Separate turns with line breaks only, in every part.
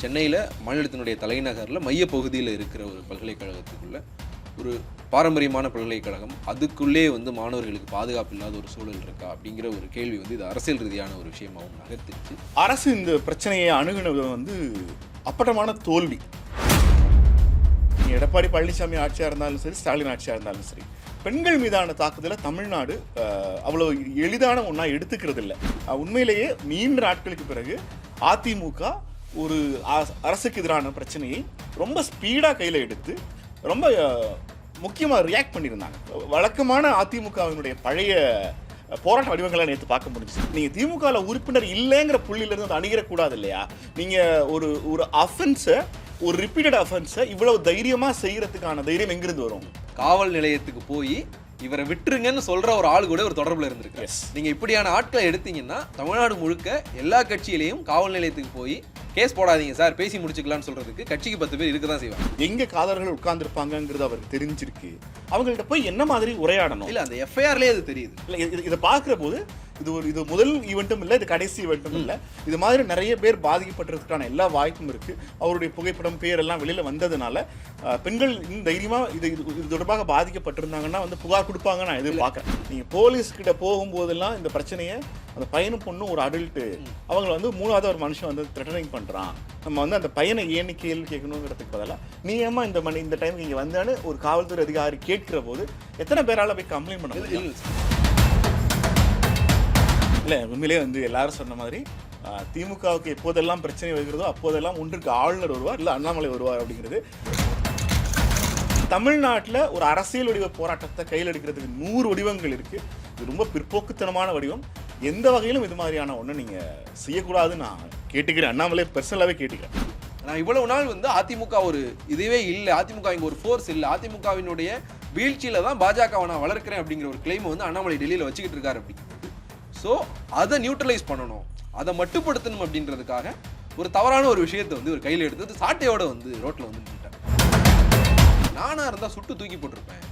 சென்னையில் மாநிலத்தினுடைய தலைநகரில் மையப்பகுதியில் இருக்கிற ஒரு பல்கலைக்கழகத்துக்குள்ள ஒரு பாரம்பரியமான பல்கலைக்கழகம். அதுக்குள்ளே வந்து மாணவர்களுக்கு பாதுகாப்பு இல்லாத ஒரு சூழல் இருக்கா? அப்படிங்கிற ஒரு கேள்வி வந்து இது அரசியல் ரீதியான ஒரு விஷயமாகவும் நகர்த்திருச்சு.
அரசு இந்த பிரச்சனையை அணுகுனது வந்து அப்பட்டமான தோல்வி. நீ எடப்பாடி பழனிசாமி ஆட்சியாக இருந்தாலும் சரி ஸ்டாலின் ஆட்சியாக இருந்தாலும் சரி பெண்கள் மீதான தாக்குதலை தமிழ்நாடு அவ்வளோ எளிதான ஒன்றா எடுத்துக்கிறது இல்லை உண்மையிலேயே நீண்ட நாட்களுக்கு பிறகு அதிமுக ஒரு அரசுக்கு எதிரான பிரச்சனையை ரொம்ப ஸ்பீடாக கையில் எடுத்து ரொம்ப முக்கியமாக ரியாக்ட் பண்ணியிருந்தாங்க. வழக்கமான அதிமுகவினுடைய பழைய போராட்ட வடிவங்களை நேற்று பார்க்க முடிஞ்சுச்சு நீங்கள் திமுகவில் உறுப்பினர் இல்லைங்கிற புள்ளியிலிருந்து அதை அணுகிடக்கூடாது இல்லையா? நீங்கள் ஒரு ஒரு அஃபென்ஸை ஒரு ரிப்பீட்டட் அஃபென்ஸை இவ்வளவு தைரியமாக செய்கிறதுக்கான தைரியம் எங்கிருந்து வரும்?
காவல் நிலையத்துக்கு போய் இவரை விட்டுருங்கன்னு சொல்ற ஒரு ஆள் கூட ஒரு தொடர்புல இருந்திருக்கு
Yes.
நீங்க இப்படியான ஆட்களை எடுத்தீங்கன்னா தமிழ்நாடு முழுக்க எல்லா கட்சியிலையும் காவல் நிலையத்துக்கு போய் கேஸ் போடாதீங்க சார் பேசி முடிச்சுக்கலாம்னு சொல்றதுக்கு கட்சிக்கு பத்து பேர் இருக்க தான் செய்வாங்க.
எங்கே காதலர்கள் உட்கார்ந்துருப்பாங்கங்கிறது அவருக்கு தெரிஞ்சிருக்கு. அவங்கள்ட்ட போய் என்ன மாதிரி உரையாடணும்?
இல்ல அந்த எஃப்ஐஆர்லயே அது தெரியுது.
இல்லை இது இதை பார்க்குற போது இது ஒரு இது முதல் ஈவெண்ட்டும் இல்லை இது கடைசி ஈவெண்ட்டும் இல்லை. இது மாதிரி நிறைய பேர் பாதிக்கப்பட்டிருக்கிறதுக்கான எல்லா வாய்ப்பும் இருக்கு. அவருடைய புகைப்படம் பேர் எல்லாம் வெளியில வந்ததுனால பெண்கள் இன்னும் தைரியமா இது இது தொடர்பாக பாதிக்கப்பட்டிருந்தாங்கன்னா வந்து புகார் கொடுப்பாங்க நான் எதிர்பார்க்கறேன். நீங்க போலீஸ் கிட்ட போகும்போதெல்லாம் இந்த பிரச்சனையை அந்த பையனும் பொண்ணும் ஒரு அடல்ட்டு அவங்கள வந்து மூணாவது ஒரு மனுஷன் வந்து த்ரெட்டனிங் பண்றான். நம்ம வந்து அந்த பையனை ஏன்னு கேள்வி கேட்கணுங்கிறதுக்கு பதிலாக நீ ஏமா இந்த மணி இந்த டைம் இங்கே வந்தான்னு ஒரு காவல்துறை அதிகாரி கேட்கிற போது எத்தனை பேரால போய் கம்ப்ளைண்ட் பண்ண
இல்லை
உண்மையிலேயே வந்து எல்லாரும் சொன்ன மாதிரி திமுகவுக்கு எப்போதெல்லாம் பிரச்சனை வருகிறதோ அப்போதெல்லாம் ஒன்றுக்கு ஆளுநர் வருவார் இல்லை அண்ணாமலை வருவார் அப்படிங்கிறது. தமிழ்நாட்டில் ஒரு அரசியல் வடிவ போராட்டத்தை கையில் எடுக்கிறதுக்கு நூறு வடிவங்கள் இருக்குது இது ரொம்ப பிற்போக்குத்தனமான வடிவம். எந்த வகையிலும் இது மாதிரியான ஒன்று நீங்கள் செய்யக்கூடாதுன்னு நான் கேட்டுக்கிறேன். அண்ணாமலை பர்சனலாகவே கேட்டுக்கிறேன்.
நான் இவ்வளவு நாள் வந்து அதிமுக ஒரு இதுவே இல்லை. அதிமுக இங்கே ஒரு ஃபோர்ஸ் இல்லை. அதிமுகவினுடைய வீழ்ச்சியில தான் பாஜகவை நான் வளர்க்கிறேன் அப்படிங்கிற ஒரு கிளைம் வந்து அண்ணாமலை டெல்லியில் வச்சுக்கிட்டு இருக்காரு அப்படி. ஸோ அதை நியூட்ரலைஸ் பண்ணணும். அதை மட்டுப்படுத்தணும் அப்படின்றதுக்காக ஒரு தவறான ஒரு விஷயத்தை வந்து ஒரு கையில் எடுத்து சாட்டையோட வந்து ரோட்டில் வந்து நின்றுட்டேன் நானாக இருந்தால் சுட்டு தூக்கி போட்டிருப்பேன்.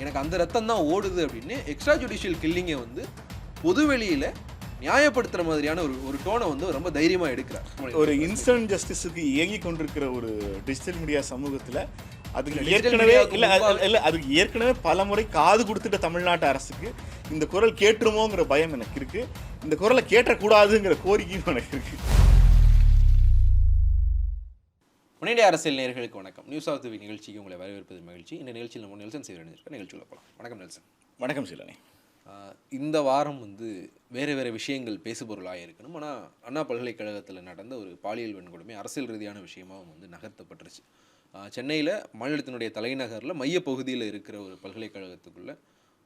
எனக்கு அந்த ரத்தம் தான் ஓடுது அப்படின்னு எக்ஸ்ட்ரா ஜுடிஷியல் கில்லிங்கை வந்து பொதுவெளியில நியாயப்படுத்துற மாதிரியான ஒரு ஒரு டோனை வந்து ரொம்ப தைரியமாக எடுக்கிறார்.
ஒரு இன்ஸ்டன்ட் ஜஸ்டிஸுக்கு இயங்கி கொண்டிருக்கிற ஒரு டிஜிட்டல் மீடியா சமூகத்தில் அதுக்கு ஏற்கனவே இல்லை இல்லை அதுக்கு ஏற்கனவே பல முறை காது கொடுத்துட்ட தமிழ்நாட்டு அரசுக்கு இந்த குரல் கேட்டுருமோங்கிற பயம் எனக்கு இருக்கு. இந்த குரலை கேட்டக்கூடாதுங்கிற கோரிக்கையும் எனக்கு இருக்கு.
முன்னேறிய அரசியல் நேயர்களுக்கு வணக்கம். நியூஸ் ஆஃப் தி நிகழ்ச்சிக்கு உங்களை வரவேற்பது மகிழ்ச்சி. இந்த நிகழ்ச்சியில் நம்ம நெல்சன் செய்திருக்க நிகழ்ச்சியில் போகலாம். வணக்கம் நெல்சன்.
வணக்கம் சிலனே
இந்த வாரம் வந்து வேறு வேறு விஷயங்கள் பேசுபொருளாக இருக்கணும். ஆனால் அண்ணா பல்கலைக்கழகத்தில் நடந்த ஒரு பாலியல் வன்கொடுமை அரசியல் ரீதியான விஷயமாவும் வந்து நகர்த்தப்பட்டுருச்சு. சென்னையில் மாநிலத்தினுடைய தலைநகரில் மையப்பகுதியில் இருக்கிற ஒரு பல்கலைக்கழகத்துக்குள்ளே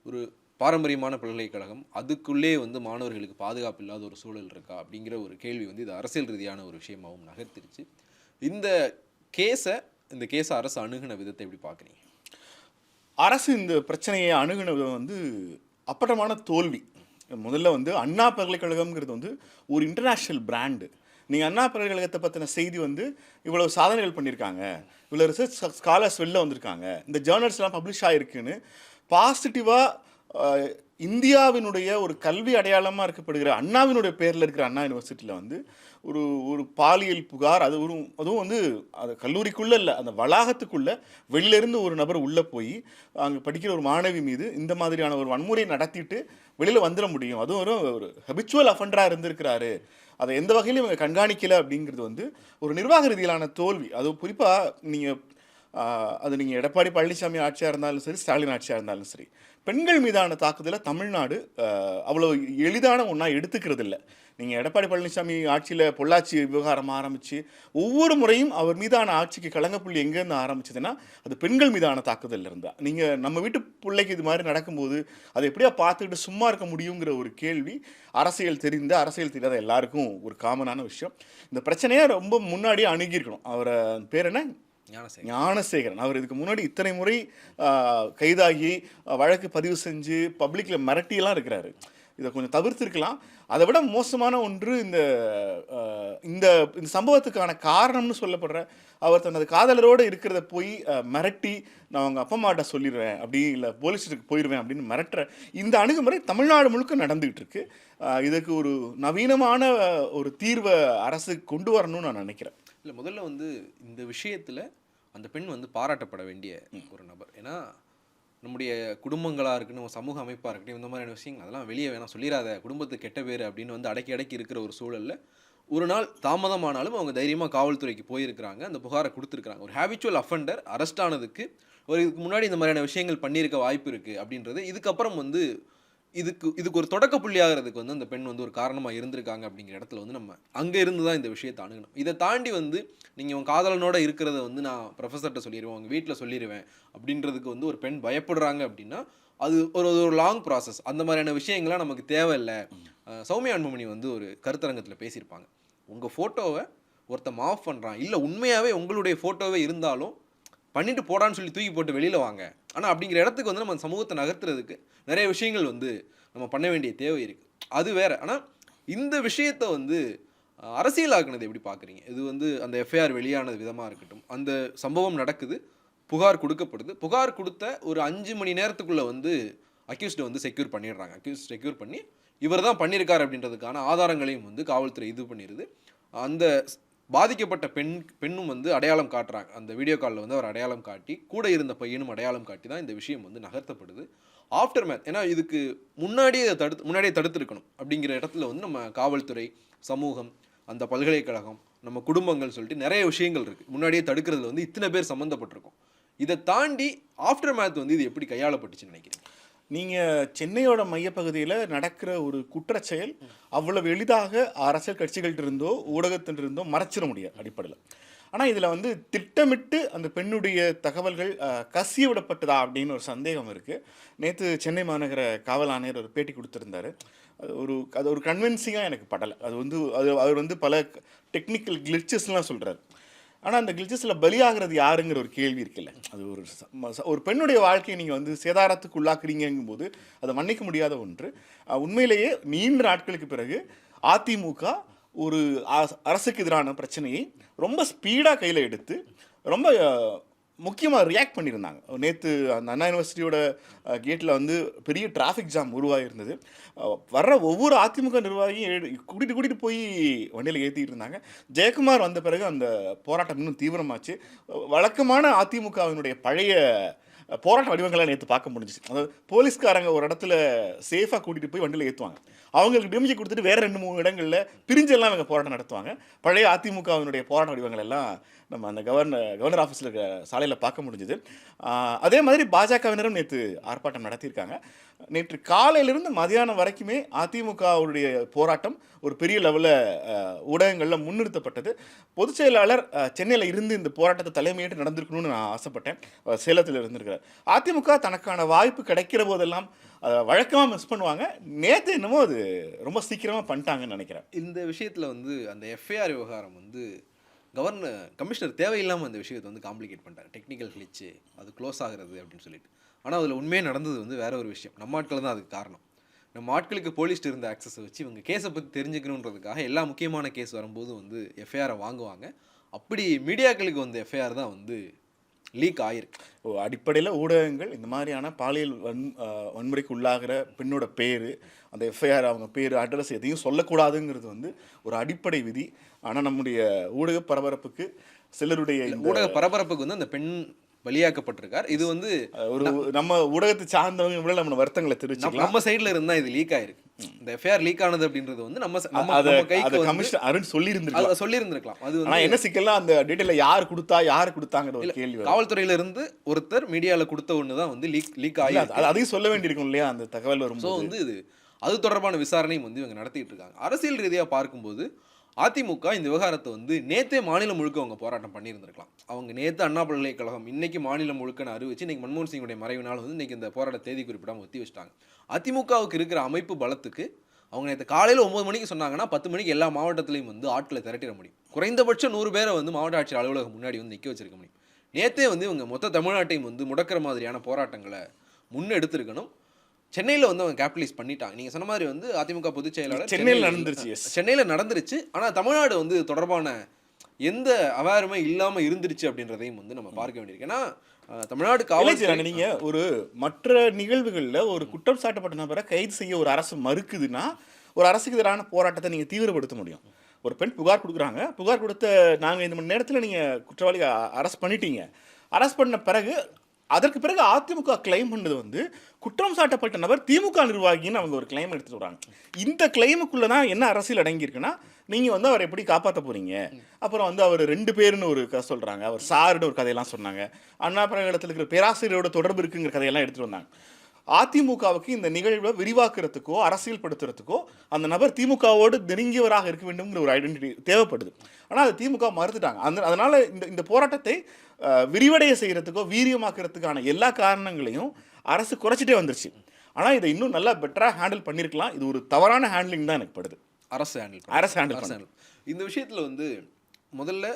ஒரு பாரம்பரியமான பல்கலைக்கழகம். அதுக்குள்ளே வந்து மாணவர்களுக்கு பாதுகாப்பு இல்லாத ஒரு சூழல் இருக்கா அப்படிங்கிற ஒரு கேள்வி வந்து இது அரசியல் ரீதியான ஒரு விஷயமாகவும் நகர்த்திருச்சு. இந்த கேஸை இந்த கேஸை அரசு அணுகுன விதத்தை எப்படி பார்க்குறீங்க?
அரசு இந்த பிரச்சனையை அணுகுனது வந்து அப்பட்டமான தோல்வி. முதல்ல வந்து அண்ணா பல்கலைக்கழகம்ங்கிறது வந்து ஒரு இன்டர்நேஷ்னல் பிராண்டு நீங்கள் அண்ணா பல்கலைக்கழகத்தை பற்றின செய்தி வந்து இவ்வளோ சாதனைகள் பண்ணியிருக்காங்க. இவ்வளோ ரிசர்ச் ஸ்காலர்ஸ் வெளில வந்திருக்காங்க. இந்த ஜேர்னல்ஸ்லாம் பப்ளிஷ் ஆகிருக்குன்னு பாசிட்டிவாக இந்தியாவினுடைய ஒரு கல்வி அடையாளமாக இருக்கப்படுகிற அண்ணாவினுடைய பேரில் இருக்கிற அண்ணா யூனிவர்சிட்டியில் வந்து ஒரு ஒரு பாலியல் புகார் அது ஒரு அதுவும் வந்து அது கல்லூரிக்குள்ளே இல்லை அந்த வளாகத்துக்குள்ளே வெளியிலேருந்து ஒரு நபர் உள்ளே போய் அங்கே படிக்கிற ஒரு மாணவி மீது இந்த மாதிரியான ஒரு வன்முறையை நடத்திட்டு வெளியில் வந்துட முடியும். அதுவும் ஒரு ஒரு ஹெபிச்சுவல் அஃபண்டராக இருந்திருக்கிறாரு. அதை எந்த வகையிலும் இவங்க கண்காணிக்கலை அப்படிங்கிறது வந்து ஒரு நிர்வாக ரீதியிலான தோல்வி. அது குறிப்பாக நீங்கள் அது நீங்கள் எடப்பாடி பழனிசாமி ஆட்சியாக இருந்தாலும் சரி ஸ்டாலின் ஆட்சியாக இருந்தாலும் சரி பெண்கள் மீதான தாக்குதலை தமிழ்நாடு அவ்வளோ எளிதான ஒன்றா எடுத்துக்கிறது இல்லை நீங்கள் எடப்பாடி பழனிசாமி ஆட்சியில் பொள்ளாச்சி விவகாரம் ஆரம்பித்து ஒவ்வொரு முறையும் அவர் மீதான ஆட்சிக்கு கலங்கப்புள்ளி எங்கேருந்து ஆரம்பிச்சதுன்னா அது பெண்கள் மீதான தாக்குதல் இருந்தால் நீங்கள் நம்ம வீட்டு பிள்ளைக்கு இது மாதிரி நடக்கும்போது அதை எப்படியா பார்த்துக்கிட்டு சும்மா இருக்க முடியுங்கிற ஒரு கேள்வி அரசியல் தெரிந்த அரசியல் தெரியாத எல்லாருக்கும் ஒரு காமனான விஷயம். இந்த பிரச்சனையை ரொம்ப முன்னாடியே அணுகியிருக்கணும். அவரை பேர் என்ன?
ஞானசேகர்
ஞானசேகரன். அவர் இதுக்கு முன்னாடி இத்தனை முறை கைதாகி வழக்கு பதிவு செஞ்சு பப்ளிக்கில் மிரட்டியெல்லாம் இருக்கிறாரு. இதை கொஞ்சம் தவிர்த்திருக்கலாம். அதை விட மோசமான ஒன்று இந்த இந்த இந்த சம்பவத்துக்கான காரணம்னு சொல்லப்படுற அவர் தனது காதலரோடு இருக்கிறத போய் மிரட்டி நான் அவங்க அப்பா அம்மாட்ட சொல்லிடுவேன் அப்படி இல்லை போலீஸுக்கு போயிடுவேன் அப்படின்னு மிரட்டுற இந்த அணுகுமுறை தமிழ்நாடு முழுக்க நடந்துகிட்டு இருக்கு. இதுக்கு ஒரு நவீனமான ஒரு தீர்வை அரசு கொண்டு வரணும்னு நான் நினைக்கிறேன்.
இல்லை முதல்ல வந்து இந்த விஷயத்தில் அந்த பெண் வந்து பாராட்டப்பட வேண்டிய ஒரு நபர். ஏன்னா நம்முடைய குடும்பங்களாக இருக்கட்டும் சமூக அமைப்பாக இருக்கட்டும் இந்த மாதிரியான விஷயங்கள் அதெல்லாம் வெளியே வேணாம் சொல்லிடாத குடும்பத்துக்கு கெட்ட பேர் அப்படின்னு வந்து அடக்கி அடக்கி இருக்கிற ஒரு சூழலில் ஒரு நாள் தாமதமானாலும் அவங்க தைரியமாக காவல்துறைக்கு போயிருக்கிறாங்க. அந்த புகாரை கொடுத்துருக்காங்க ஒரு ஹேபிச்சுவல் அஃபெண்டர் அரெஸ்ட் ஆனதுக்கு ஒரு இதுக்கு முன்னாடி இந்த மாதிரியான விஷயங்கள் பண்ணியிருக்க வாய்ப்பு இருக்குது அப்படின்றது இதுக்கப்புறம் வந்து இதுக்கு இதுக்கு ஒரு தொடக்க புள்ளியாகிறதுக்கு வந்து அந்த பெண் வந்து ஒரு காரணமாக இருந்திருக்காங்க அப்படிங்கிற இடத்துல வந்து நம்ம அங்கே இருந்து தான் இந்த விஷயத்தை அணுகணும். இதை தாண்டி வந்து நீங்கள் உன் காதலனோட இருக்கிறத வந்து நான் ப்ரொஃபஸர்கிட்ட சொல்லிடுவேன் உங்கள் வீட்டில் சொல்லிடுவேன் அப்படின்றதுக்கு வந்து ஒரு பெண் பயப்படுறாங்க அப்படின்னா அது ஒரு ஒரு லாங் ப்ராசஸ் அந்த மாதிரியான விஷயங்கள்லாம் நமக்கு தேவையில்லை. சௌமியா அன்புமணி வந்து ஒரு கருத்தரங்கத்தில் பேசியிருப்பாங்க. உங்கள் ஃபோட்டோவை ஒருத்தன் மாஃப் பண்ணுறான் இல்லை உண்மையாகவே உங்களுடைய ஃபோட்டோவே இருந்தாலும் பண்ணிட்டு போடான்னு சொல்லி தூக்கி போட்டு வெளியில் வாங்க. ஆனால் அப்படிங்கிற இடத்துக்கு வந்து நம்ம சமூகத்தை நகர்த்துறதுக்கு நிறைய விஷயங்கள் வந்து நம்ம பண்ண வேண்டிய தேவை இருக்குது அது வேறு. ஆனால் இந்த விஷயத்தை வந்து அரசியலாக்குனது எப்படி பார்க்குறீங்க இது வந்து அந்த எஃப்ஐஆர் வெளியானது விதமாக இருக்கட்டும். அந்த சம்பவம் நடக்குது. புகார் கொடுக்கப்படுது. புகார் கொடுத்த ஒரு அஞ்சு மணி நேரத்துக்குள்ளே வந்து அக்யூஸ்டை வந்து செக்யூர் பண்ணிடுறாங்க. அக்யூஸ்ட் செக்யூர் பண்ணி இவர் தான் பண்ணியிருக்காரு அப்படின்றதுக்கான ஆதாரங்களையும் வந்து காவல்துறை இது பண்ணிடுது அந்த பாதிக்கப்பட்ட பெண் பெண்ணும் வந்து அடையாளம் காட்டுறாங்க. அந்த வீடியோ காலில் வந்து அவர் அடையாளம் காட்டி கூட இருந்த பையனும் அடையாளம் காட்டி தான் இந்த விஷயம் வந்து நகர்த்தப்படுது. ஆஃப்டர் மேத் ஏன்னா இதுக்கு முன்னாடியே தடுத்து முன்னாடியே தடுத்திருக்கணும் அப்படிங்கிற இடத்துல வந்து நம்ம காவல்துறை சமூகம் அந்த பல்கலைக்கழகம் நம்ம குடும்பங்கள் சொல்லிட்டு நிறைய விஷயங்கள் இருக்குது முன்னாடியே தடுக்கிறதுல வந்து இத்தனை பேர் சம்மந்தப்பட்டிருக்கோம். இதை தாண்டி ஆஃப்டர் மேத் வந்து இது எப்படி கையாளப்பட்டுச்சுன்னு நினைக்கிறேன்
நீங்கள் சென்னையோட மையப்பகுதியில் நடக்கிற ஒரு குற்றச்செயல் அவ்வளவு எளிதாக அரசியல் கட்சிகள்கிட்ட இருந்தோ ஊடகத்திலிருந்தோ மறைச்சிட முடியாது அடிப்படையில். ஆனால் இதில் வந்து திட்டமிட்டு அந்த பெண்ணுடைய தகவல்கள் கசிய விடப்பட்டதா அப்படின்னு ஒரு சந்தேகம் இருக்குது நேற்று சென்னை மாநகர காவல் ஆணையர் ஒரு பேட்டி கொடுத்துருந்தாரு. அது ஒரு அது ஒரு கன்வின்சிங்காக எனக்கு படலை. அது வந்து அது அவர் வந்து பல டெக்னிக்கல் கிளிச்சஸ்லாம் சொல்கிறார் ஆனால் அந்த கிளிச்சஸில் பலியாகிறது யாருங்கிற ஒரு கேள்வி இருக்குல்ல. அது ஒரு ஒரு பெண்ணுடைய வாழ்க்கையை நீங்கள் வந்து சேதாரத்துக்கு உள்ளாக்குறீங்கும்போது அதை மன்னிக்க முடியாத ஒன்று. உண்மையிலேயே நீண்ட நாட்களுக்கு பிறகு அதிமுக ஒரு அரசுக்கு எதிரான பிரச்சனையை ரொம்ப ஸ்பீடாக கையில் எடுத்து ரொம்ப முக்கியமாக ரியாக்ட் பண்ணியிருந்தாங்க. நேற்று அந்த அண்ணா யூனிவர்சிட்டியோட கேட்டில் வந்து பெரிய டிராஃபிக் ஜாம் உருவாகிருந்தது வர்ற ஒவ்வொரு அதிமுக நிர்வாகியும் கூட்டிகிட்டு கூட்டிகிட்டு போய் வண்டியில் ஏற்றிட்டு இருந்தாங்க. ஜெயக்குமார் வந்த பிறகு அந்த போராட்டம் இன்னும் தீவிரமாச்சு. வழக்கமான அதிமுகவினுடைய பழைய போராட்ட வடிவங்களை நேற்று பார்க்க முடிஞ்சுச்சு. அதாவது போலீஸ்காரங்க ஒரு இடத்துல சேஃபாக கூட்டிகிட்டு போய் வண்டியில் ஏற்றுவாங்க அவங்களுக்கு டிமிஜி கொடுத்துட்டு வேறு ரெண்டு மூணு இடங்களில் பிரிஞ்செல்லாம் அவங்க போராட்டம் நடத்துவாங்க. பழைய அதிமுகவினுடைய போராட்ட வடிவங்கள் எல்லாம் நம்ம அந்த கவர்னர் கவர்னர் ஆஃபீஸில் இருக்கிற சாலையில் பார்க்க முடிஞ்சுது. அதே மாதிரி பாஜகவினரும் நேற்று ஆர்ப்பாட்டம் நடத்தியிருக்காங்க. நேற்று காலையிலிருந்து மதியானம் வரைக்குமே அதிமுகவுடைய போராட்டம் ஒரு பெரிய லெவலில் ஊடகங்களில் முன்னிறுத்தப்பட்டது. பொதுச் செயலாளர் சென்னையில் இருந்து இந்த போராட்டத்தை தலைமையிட்டு நடந்திருக்கணும்னு நான் ஆசைப்பட்டேன். சேலத்தில் இருந்திருக்கிறார். அதிமுக தனக்கான வாய்ப்பு கிடைக்கிற போதெல்லாம் வழக்கமாக மிஸ் பண்ணுவாங்க. நேற்று என்னமோ அது ரொம்ப சீக்கிரமாக பண்ணிட்டாங்கன்னு நினைக்கிறேன்.
இந்த விஷயத்தில் வந்து அந்த எஃப்ஐஆர் விவகாரம் வந்து கவர்னர் கமிஷனர் தேவையில்லாமல் அந்த விஷயத்தை வந்து காம்ப்ளிகேட் பண்ணிட்டார். டெக்னிக்கல் கிளிச்சு அது க்ளோஸ் ஆகிறது அப்படின்னு சொல்லிட்டு. ஆனால் அதில் உண்மையாக நடந்தது வந்து வேற ஒரு விஷயம். நம்ம ஆட்கள் தான் அதுக்கு காரணம். நம்ம ஆட்களுக்கு போலீஸ்ட் இருந்த ஆக்சஸை வச்சு இவங்க கேஸை பற்றி தெரிஞ்சுக்கணுன்றதுக்காக எல்லா முக்கியமான கேஸ் வரும்போது வந்து எஃப்ஐஆரை வாங்குவாங்க. அப்படி மீடியாக்களுக்கு வந்த எஃப்ஐஆர் தான் வந்து லீக் ஆயிருக்கு.
ஓ அடிப்படையில் ஊடகங்கள் இந்த மாதிரியான பாலியல் வன் வன்முறைக்கு உள்ளாகிற பெண்ணோட பேர் அந்த எஃப்ஐஆர் அவங்க பேர் அட்ரஸ் எதையும் சொல்லக்கூடாதுங்கிறது வந்து ஒரு அடிப்படை விதி. ஆனால் நம்முடைய ஊடக பரபரப்புக்கு சிலருடைய
ஊடக பரபரப்புக்கு வந்து அந்த பெண் பலியாக்கப்பட்டிருக்கார் இது வந்து
ஒரு நம்ம ஊடகத்தை சார்ந்தவங்க விட நம்ம வருத்தங்களை தெரிவிச்சுக்கலாம்.
நம்ம சைடுல இருந்தா இது லீக் ஆயிருக்கு. இந்த எஃப்ஐஆர் லீக் ஆனது அப்படின்றது வந்து நம்ம நம்ம கைக்கு
கமிஷனர் அருண் சொல்லியிருந்திருக்கலாம்.
சொல்லியிருந்திருக்கலாம். அது வந்து
என்ன சிக்கல்னா அந்த டீட்டெயில யார் கொடுத்தா யார் கொடுத்தாங்கிற ஒரு கேள்வி வரும்.
காவல்துறையில இருந்து ஒருத்தர் மீடியால கொடுத்த ஒன்று தான் வந்து லீக் லீக் ஆகி
அது- அதையும் சொல்ல வேண்டியிருக்கும் இல்லையா? அந்த தகவல்
ஸோ
வரும்போது.
வந்து இது அது தொடர்பான விசாரணையும் வந்து இவங்க நடத்திட்டு இருக்காங்க. அரசியல் ரீதியா பார்க்கும்போது அதிமுக இந்த விவகாரத்தை வந்து நேத்தே மாநிலம் முழுக்க அவங்க போராட்டம் பண்ணியிருந்திருக்கலாம். அவங்க நேற்று அண்ணா பல்கலைக்கழகம் இன்னைக்கு மாநிலம் முழுக்க அறிவிச்சு இன்னைக்கு மன்மோகன் சிங்குடைய மறைவினால் வந்து இன்னைக்கு இந்த போராட்ட தேதி குறிப்பிடாமல் ஒத்தி வச்சிட்டாங்க. அதிமுகவுக்கு இருக்கிற அமைப்பு பலத்துக்கு அவங்க நேற்று காலையில் ஒம்பது மணிக்கு சொன்னாங்கன்னா பத்து மணிக்கு எல்லா மாவட்டத்திலையும் வந்து ஆட்களை திரட்டிட முடியும். குறைந்தபட்சம் நூறு பேரை வந்து மாவட்ட ஆட்சியர் அலுவலகம் முன்னாடி வந்து நிற்க வச்சிருக்க முடியும். நேற்றே வந்து இவங்க மொத்த தமிழ்நாட்டையும் வந்து முடக்கிற மாதிரியான போராட்டங்களை முன்னெடுத்திருக்கணும். சென்னையில் வந்து அவங்க கேபிட்டலைஸ் பண்ணிட்டாங்க நீங்கள் சொன்ன மாதிரி வந்து அதிமுக பொதுச் செயலாளர்
சென்னையில் நடந்துருச்சு.
சென்னையில் நடந்துருச்சு. ஆனால் தமிழ்நாடு வந்து தொடர்பான எந்த அவாருமே இல்லாமல் இருந்துருச்சு அப்படின்றதையும் வந்து நம்ம பார்க்க வேண்டியிருக்கு. ஏன்னா தமிழ்நாடு காவல்துறை
நீங்க ஒரு மற்ற நிகழ்வுகள்ல ஒரு குற்றம் சாட்டப்பட்ட நபரை கைது செய்ய ஒரு அரசு மறுக்குதுன்னா ஒரு அரசுக்கு எதிரான போராட்டத்தை நீங்க தீவிரப்படுத்த முடியும். ஒரு பெண் புகார் கொடுக்குறாங்க. புகார் கொடுத்த நாங்கள் இந்த மணி நேரத்தில் நீங்கள் குற்றவாளி அரெஸ்ட் பண்ணிட்டீங்க. அரெஸ்ட் பண்ண பிறகு அதற்கு பிறகு அதிமுக கிளைம் பண்ணது வந்து குற்றம் சாட்டப்பட்ட நபர் திமுக நிர்வாகின்னு அவங்க ஒரு கிளைம் எடுத்துட்டு வராங்க. இந்த கிளைமுக்குள்ள தான் என்ன அரசியல் அடங்கியிருக்குன்னா நீங்கள் வந்து அவரை எப்படி காப்பாற்ற போறீங்க? அப்புறம் வந்து அவர் ரெண்டு பேருன்னு ஒரு கதை சொல்கிறாங்க அவர் சாருன்னு ஒரு கதையெல்லாம் சொன்னாங்க. அண்ணா பிரகடத்தில் இருக்கிற பேராசிரியரோட தொடர்பு இருக்குங்கிற கதையெல்லாம் எடுத்துட்டு வந்தாங்க. அதிமுகவுக்கு இந்த நிகழ்வை விரிவாக்குறதுக்கோ அரசியல் படுத்துறதுக்கோ அந்த நபர் திமுகவோடு நெருங்கியவராக இருக்க வேண்டும்ங்கிற ஒரு ஐடென்டிட்டி தேவைப்படுது. ஆனால் அது திமுக மறுத்துட்டாங்க. அந்த அதனால இந்த இந்த போராட்டத்தை விரிவடைய செய்யறதுக்கோ வீரியமாக்குறதுக்கான எல்லா காரணங்களையும் அரசு குறைச்சிட்டே வந்துருச்சு. ஆனால் இதை இன்னும் நல்லா பெட்டராக ஹேண்டில் பண்ணியிருக்கலாம் இது ஒரு தவறான ஹேண்ட்லிங் தான் எனக்கு படுது.
அரசு ஹேண்டில்
அரசு
அரசு handle. இந்த விஷயத்துல வந்து முதல்ல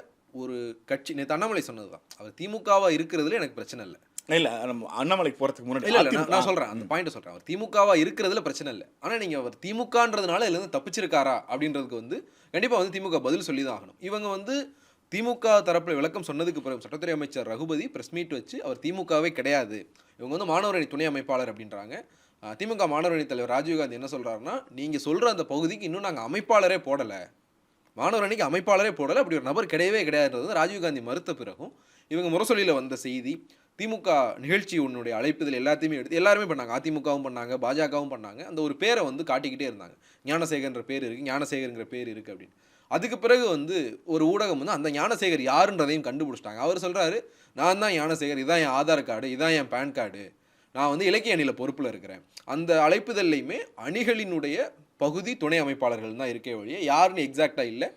ஒரு கட்சி நேற்று அண்ணாமலை சொன்னதுதான். அவர் திமுகவா இருக்கிறதுல எனக்கு பிரச்சனை இல்லை.
இல்லை நம்ம அண்ணாமலைக்கு போகிறதுக்கு முன்னாடி
இல்ல நான்- சொல்றேன் அந்த பாயிண்ட் சொல்றேன். அவர் திமுகவா இருக்கிறதுல பிரச்சனை இல்லை. ஆனா நீங்க அவர் திமுகன்றதுனால இதுல இருந்து தப்பிச்சிருக்காரா அப்படின்றதுக்கு வந்து கண்டிப்பா வந்து திமுக பதில் சொல்லி தான் ஆகணும். இவங்க வந்து திமுக தரப்புல விளக்கம் சொன்னதுக்கு பிறகு சட்டத்துறை அமைச்சர் ரகுபதி பிரஸ் மீட் வச்சு அவர் திமுகவே கிடையாது. இவங்க வந்து மாணவர் அணி துணை அமைப்பாளர் அப்படின்றாங்க. திமுக மாணவர் அணி தலைவர் ராஜீவ்காந்தி என்ன சொல்றாருன்னா நீங்க சொல்ற அந்த பகுதிக்கு இன்னும் நாங்க அமைப்பாளரே போடல. மாணவர் அணிக்கு அமைப்பாளரே போடல. அப்படி ஒரு நபர் கிடையவே கிடையாதுன்றது ராஜீவ்காந்தி மறுத்த பிறகும் இவங்க முரசொலியில் வந்த செய்தி. திமுக நிகழ்ச்சி உன்னுடைய அழைப்புதல் எல்லாத்தையுமே எடுத்து எல்லாருமே பண்ணாங்க. அதிமுகவும் பண்ணாங்க பாஜகவும் பண்ணாங்க. அந்த ஒரு பேரை வந்து காட்டிக்கிட்டே இருந்தாங்க. ஞானசேகர்ன்ற பேர் இருக்குது ஞானசேகர்ங்கிற பேர் இருக்குது அப்படின்னு. அதுக்கு பிறகு வந்து ஒரு ஊடகம் வந்து அந்த ஞானசேகர் யாருன்றதையும் கண்டுபிடிச்சிட்டாங்க. அவர் சொல்கிறாரு நான் தான் ஞானசேகர் இதான் என் ஆதார் கார்டு இதான் என் பேன் கார்டு. நான் வந்து இலக்கிய அணியில் பொறுப்பில் இருக்கிறேன். அந்த அழைப்புதல்லையுமே அணிகளினுடைய பகுதி துணை அமைப்பாளர்கள் தான் இருக்கே வழியே யாருன்னு எக்ஸாக்டாக இல்லை.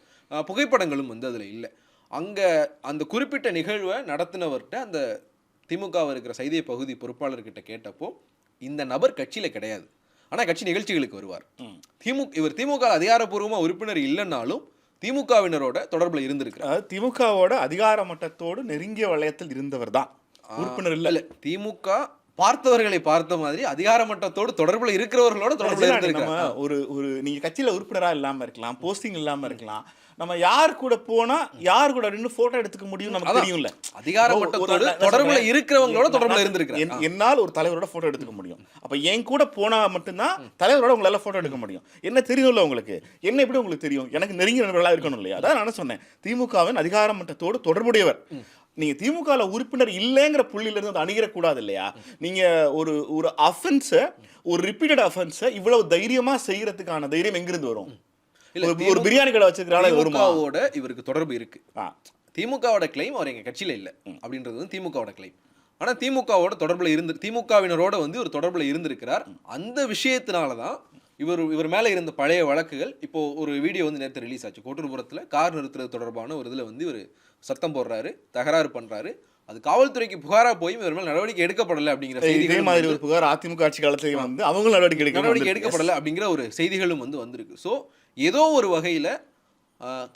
புகைப்படங்களும் வந்து அதில் இல்லை. அங்கே அந்த குறிப்பிட்ட நிகழ்வை நடத்தினவர்கிட்ட அந்த திமுகவில் இருக்கிற சைதை பகுதி பொறுப்பாளர்கிட்ட கேட்டப்போ இந்த நபர் கட்சியில் கிடையாது. ஆனால் கட்சி நிகழ்ச்சிகளுக்கு வருவார். திமுக இவர் திமுக அதிகாரப்பூர்வமாக உறுப்பினர் இல்லைன்னாலும் திமுகவினரோட தொடர்பில் இருந்திருக்கிறார்.
அதாவது திமுகவோட அதிகார மட்டத்தோடு நெருங்கிய வளையத்தில் இருந்தவர் தான். உறுப்பினர் இல்லை.
இல்ல திமுக பார்த்தவர்களை பார்த்த மாதிரி அதிகார மட்டத்தோடு தொடர்புல இருக்கிறவர்களோட தொடர்புல
ஒரு ஒரு நீங்க கட்சியில உறுப்பினரா இல்லாம இருக்கலாம் போஸ்டிங் இல்லாம இருக்கலாம். நம்ம யார் கூட போனா யார் கூட நின்று போட்டோ எடுத்துக்க முடியும் நமக்கு. தெரியும்ல.
அதிகார
நான்
தொடர்புல. இருக்கிறவங்களோட தொடர்புல
என்- என்னால் ஒரு தலைவரோட போட்டோ எடுத்துக்க முடியும். அப்ப என் கூட போனா மட்டும்தான் தலைவரோட உங்களால போட்டோ எடுக்க முடியும். என்ன தெரியும்ல உங்களுக்கு? என்ன எப்படி உங்களுக்கு தெரியும்? எனக்கு நெருங்கிய நண்பர்களா இருக்கணும் இல்லையா? அதான் நான் சொன்னேன். திமுகவின் அதிகார மட்டத்தோடு தொடர்புடையவர். நீங்க திமுகல உறுப்பினர் இல்லைங்கிற புள்ளியில இருந்து அதை அணுகிடக்கூடாது இல்லையா? நீங்க ஒரு ஒரு அஃபென்ஸை ஒரு ரிப்பீட்டட் அஃபென்ஸை இவ்வளவு தைரியமா செய்யறதுக்கான தைரியம் எங்கிருந்து வரும்? ஒரு- பிரியாணி கடை வருமா?
திமுகவோட இவருக்கு தொடர்பு இருக்கு. திமுகவோட கிளைம் அவர் எங்க கட்சியில இல்ல. அப்படின்றது வந்து திமுகவோட கிளைம் ஆனா திமுகவோட தொடர்புல இருந்து திமுகவினரோட வந்து ஒரு தொடர்புல இருந்திருக்கிறார். அந்த விஷயத்தினால தான் இவர் இவர் மேல இருந்த பழைய வழக்குகள் இப்போ ஒரு வீடியோ வந்து நேற்று ரிலீஸ் ஆச்சு. கோட்டூர்புரத்துல கார் நிறுத்துறது தொடர்பான ஒரு இதுல வந்து இவர் சத்தம் போடுறாரு தகராறு பண்றாரு. அது காவல்துறைக்கு புகாரா போய் இவர் மேல நடவடிக்கை எடுக்கப்படல அப்படிங்கிற
இதே
செய்திகள்
மாதிரி ஒரு புகார் அதிமுக ஆட்சி காலத்திலேயே வந்து அவங்களும் நடவடிக்கை எடுக்க
நடவடிக்கை எடுக்கப்படலை அப்படிங்கிற ஒரு செய்திகளும் வந்து வந்திருக்கு. ஸோ ஏதோ ஒரு வகையில்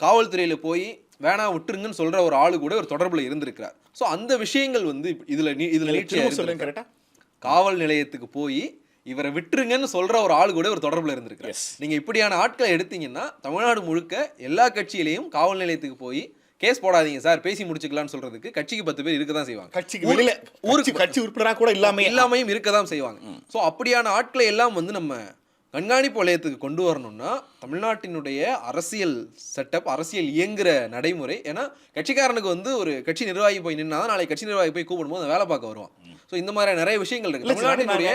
காவல்துறையில் போய் வேணாம் விட்டுருங்கன்னு சொல்ற ஒரு ஆளு கூட ஒரு தொடர்புல இருந்திருக்கிறார். ஸோ அந்த விஷயங்கள் வந்து இதுல நீ- இதுல நீட்சியா
திரும்ப சொல்லுங்க
இருந்திருக்கு.
கரெக்டா?
காவல் நிலையத்துக்கு போய் இவரை விட்டுருங்கன்னு சொல்ற ஒரு ஆள் கூட ஒரு தொடர்புல இருந்திருக்கிறார்.
Yes.
நீங்க இப்படியான ஆட்களை எடுத்தீங்கன்னா தமிழ்நாடு முழுக்க எல்லா கட்சியிலையும் காவல் நிலையத்துக்கு போய் கேஸ் போடாதீங்க சார் பேசி முடிச்சுக்கலாம்னு சொல்றதுக்கு கட்சிக்கு பத்து பேர் இருக்க தான் செய்வாங்க.
கட்சிக்கு வெளியில ஊருக்கு கட்சி உறுப்பினரா கூட இல்லாம
இல்லாமையும் இருக்க தான் செய்வாங்க ஸோ அப்படியான ஆட்களை எல்லாம் வந்து நம்ம கண்காணிப்பு வலயத்துக்கு கொண்டு வரணும்னா தமிழ்நாட்டினுடைய அரசியல் செட்டப் அரசியல் இயங்குற நடைமுறை. ஏன்னா கட்சிக்காரனுக்கு வந்து ஒரு கட்சி நிர்வாகி போய் நின்னா நாளைக்கு கட்சி நிர்வாகி போய் கூப்பிடும்போது வேலை பார்க்க வருவான். ஸோ இந்த மாதிரி நிறைய விஷயங்கள் இருக்கு. தமிழ்நாட்டினுடைய